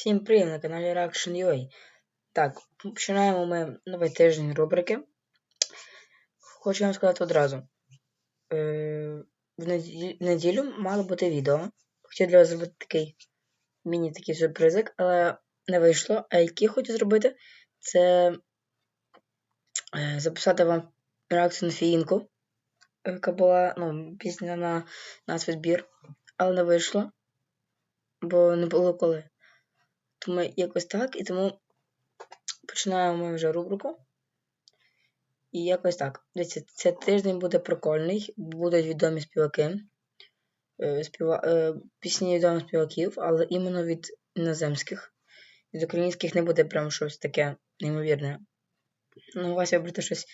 Всім привіт на каналі Reaction.ua. Так, починаємо ми новий тиждень рубрики. Хочу вам сказати одразу. Е, в, неділю, мало бути відео. Хотів для вас зробити такий міні такий сюрпризик, але не вийшло. А який хочу зробити, це е, записати вам реакцію на фіїнку, яка була ну, пісня на нас відбір, але не вийшло, бо не було коли. Тому якось так, і тому починаємо ми вже рубрику. І якось так. Дивіться, цей тиждень буде прикольний, будуть відомі співаки, е, співа... е, пісні відомих співаків, але іменно від іноземських. Від українських не буде прям щось таке неймовірне. Ну, у вас вибрати щось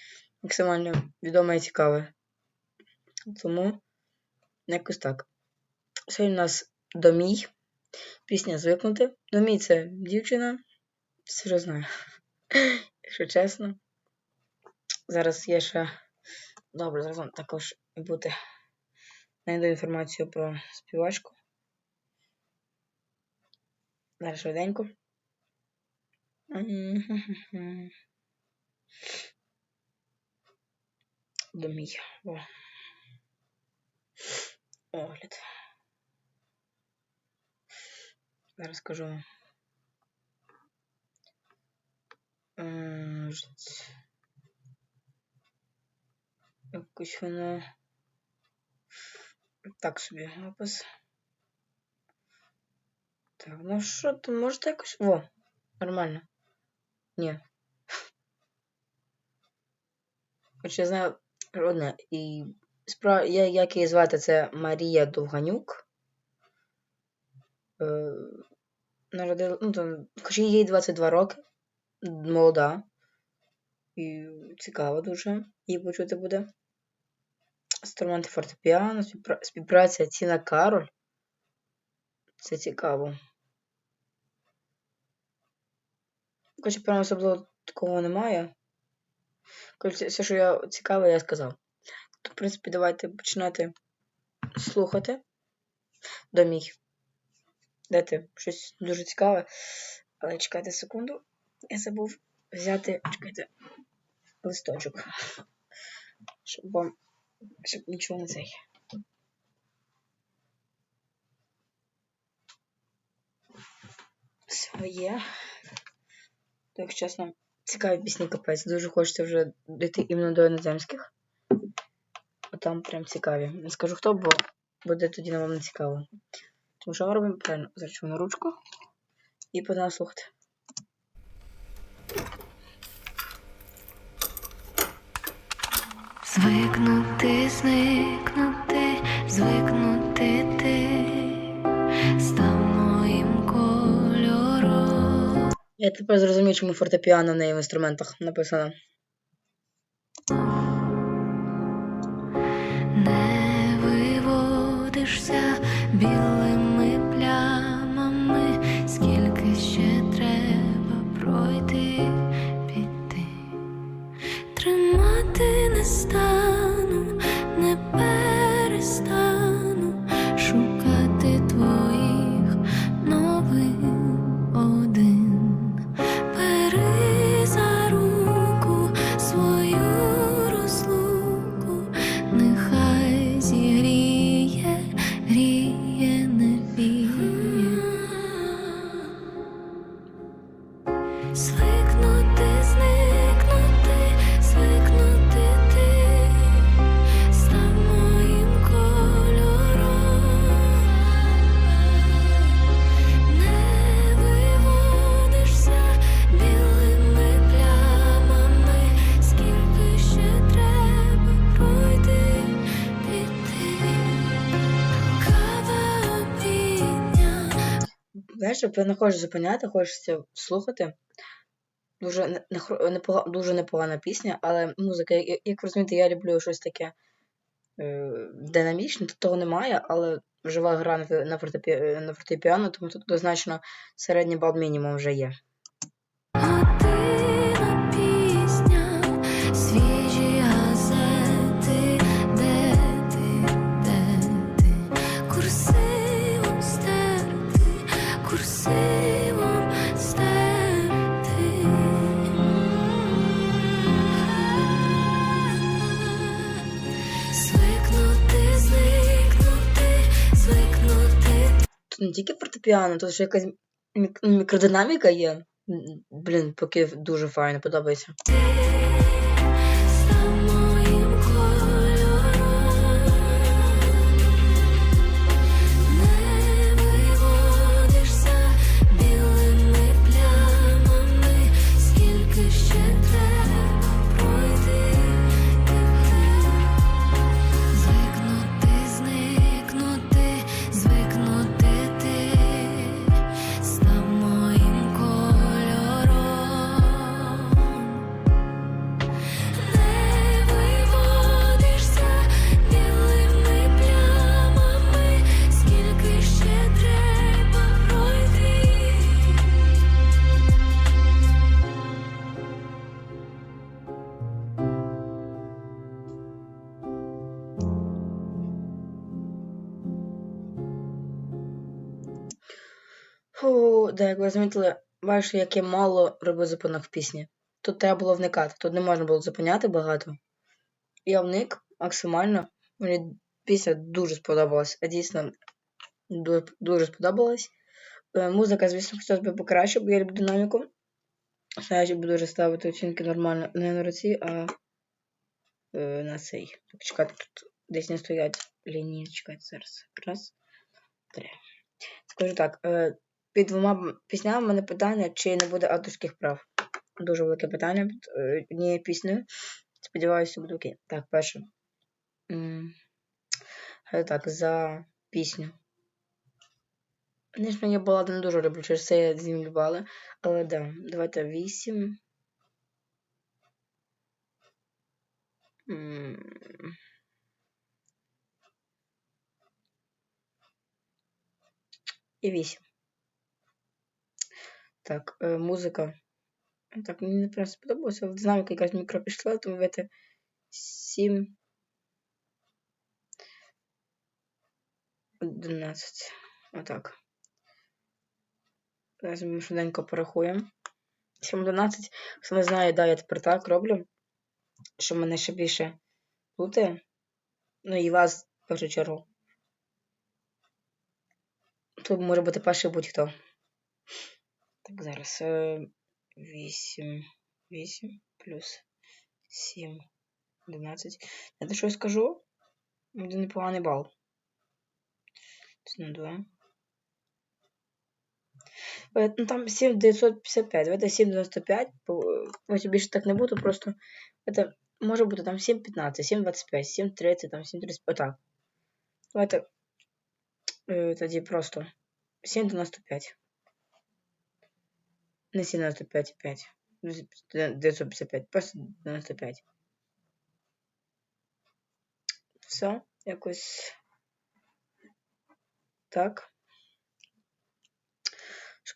максимально відоме і цікаве. Тому якось так. Сьогодні у нас домій. Пісня звикнути. Домій це дівчина. Вже. Якщо чесно. Зараз є ще. Добре, зараз вам також буде. Найду інформацію про співачку. Зараз швиденько. Домій. Огляд. Зараз скажу. Якось воно. Так собі опис. Так, ну що то можете якось. Во, нормально. Ні. Хоч я знаю одне. І справа, я, як її звати, це Марія Довганюк. Е, народила, ну, там, хоч їй 22 роки, молода. І цікаво дуже її почути буде. Інструменти фортепіано, співпра- співпраця Тіна Кароль. Це цікаво. Коротше, прямо особливо такого немає. Коротше, все, що я цікаве, я сказав. То, в принципі, давайте починати слухати. Домій. Дайте щось дуже цікаве. Але чекайте секунду. Я забув взяти. Чекайте листочок. Щоб вам. Щоб нічого не цей. Все є. То, чесно, цікаві пісні капець. Дуже хочеться вже дійти іменно до іноземських. А там прям цікаві. Не скажу хто, бо буде тоді нам не цікаво. Тому що ми робимо правильно. На ручку і подам слухати. Звикнути, зникнути, звикнути ти став моїм кольором. Я тепер зрозумів, чому фортепіано в неї в інструментах написано. Не виводишся білими Знаєш, ти не хочеш зупиняти, хочеться слухати. Дуже, не, непога- дуже непогана пісня, але музика, як, розумієте, я люблю щось таке е, динамічне, тут того немає, але жива гра на, фортепі, на фортепіано, тому тут однозначно середній бал мінімум вже є. звикнути. Тут не тільки фортепіано, тут ще якась мік ну, мікродинаміка є. Блін, поки дуже файно подобається. Фу, да, як ви замітили, бачите, як я мало робив зупинок в пісні. Тут треба було вникати, тут не можна було зупиняти багато. Я вник максимально. Мені пісня дуже сподобалась. а Дійсно, дуже, дуже сподобалась. Е, Музика, звісно, хотілося б покраще, бо я люблю динаміку. Знаєш, я буду вже ставити оцінки нормально не на руці, а е, на цей. Так, чекайте, тут десь не стоять лінії. Чекайте зараз. Раз, три. Скажу так, е, під двома піснями в мене питання, чи не буде авторських прав. Дуже велике питання під е, однією піснею. Сподіваюся, буде окей. Так, перше. Е, Так, за пісню. Звісно, я балади не дуже люблю, через це я знімлю. Але да, давайте 8. І 8. Так, е, музика. Так, мені не прям сподобалося, але динаміка якась мікро пішла, тому давайте 7. 11. Отак. Зараз ми швиденько порахуємо. 7, 11. Хто не знає, да, я тепер так роблю, що мене ще більше плутає. Ну і вас в першу чергу. Тут може бути перший будь-хто. Так, зараз. 8. 8 плюс 7. 11. Я що скажу? Буде непоганий бал. Це на 2. Е, Ну там 7955. Давайте 795. Ось більше так не буду, просто це може бути там 715, 725, 730, там 735. Отак. Е, тоді просто 795. Не 795, 5. 955, просто 95. Все, якось так.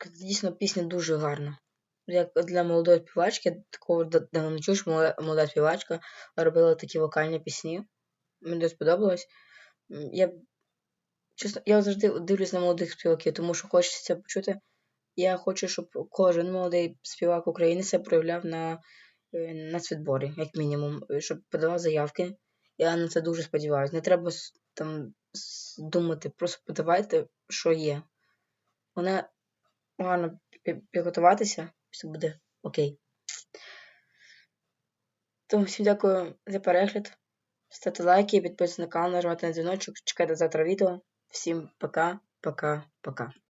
Дійсно, пісня дуже гарна. Як для молодої співачки, такого давно не молода, молода співачка робила такі вокальні пісні. Мені дуже сподобалось. Я, чесно, я завжди дивлюсь на молодих співаків, тому що хочеться почути. Я хочу, щоб кожен молодий співак України себе проявляв на, е, світборі, як мінімум, е, щоб подавав заявки. Я на це дуже сподіваюся. Не треба там думати, просто подавайте, що є. Вона гарно підготуватися, все буде окей. Тому всім дякую за перегляд. Ставте лайки, підписуйтесь на канал, нажимайте на дзвіночок, чекайте завтра відео. Всім пока, пока, пока.